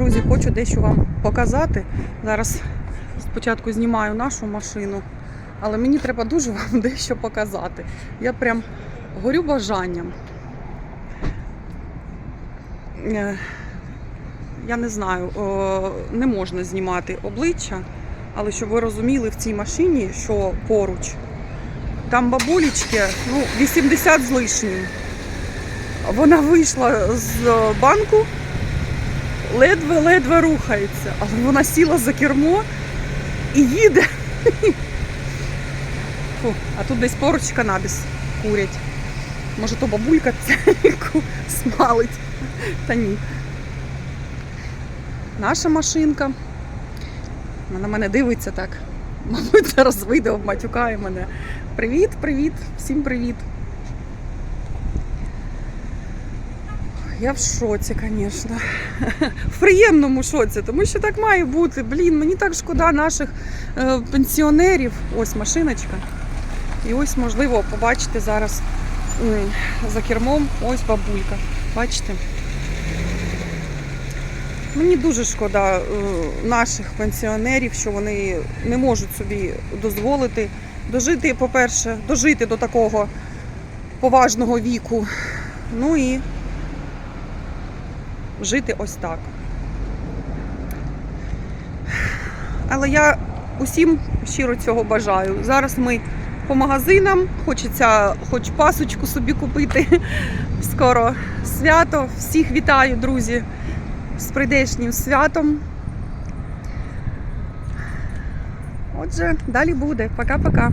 Друзі, хочу дещо вам показати. Зараз спочатку знімаю нашу машину, але мені треба дуже вам дещо показати. Я прям горю бажанням. Е, Я не знаю, не можна знімати обличчя, але щоб ви розуміли, в цій машині, що поруч, там бабулечки, ну, 80 з лишнім. Вона вийшла з е, банку, ледве-ледве рухається, але вона сіла за кермо і їде. Фу, а тут десь поруч канабіс курять. Може, то бабулька яку смалить. Та ні. Наша машинка. Вона на мене дивиться так. Мабуть, зараз вийде, обматюкає мене. Привіт, привіт, всім привіт. Я в шоці, звісно. В приємному шоці, тому що так має бути. Блін, мені так шкода наших е, пенсіонерів. Ось машиночка. І ось, можливо, побачите зараз за кермом ось бабулька. Бачите? Мені дуже шкода е, наших пенсіонерів, що вони не можуть собі дозволити дожити, по-перше, дожити до такого поважного віку. Ну і жити ось так. Але я усім щиро цього бажаю. Зараз ми по магазинам, хочеться хоч пасочку собі купити. Скоро свято. Всіх вітаю, друзі, з прийдешнім святом. Отже, далі буде. Пока-пока.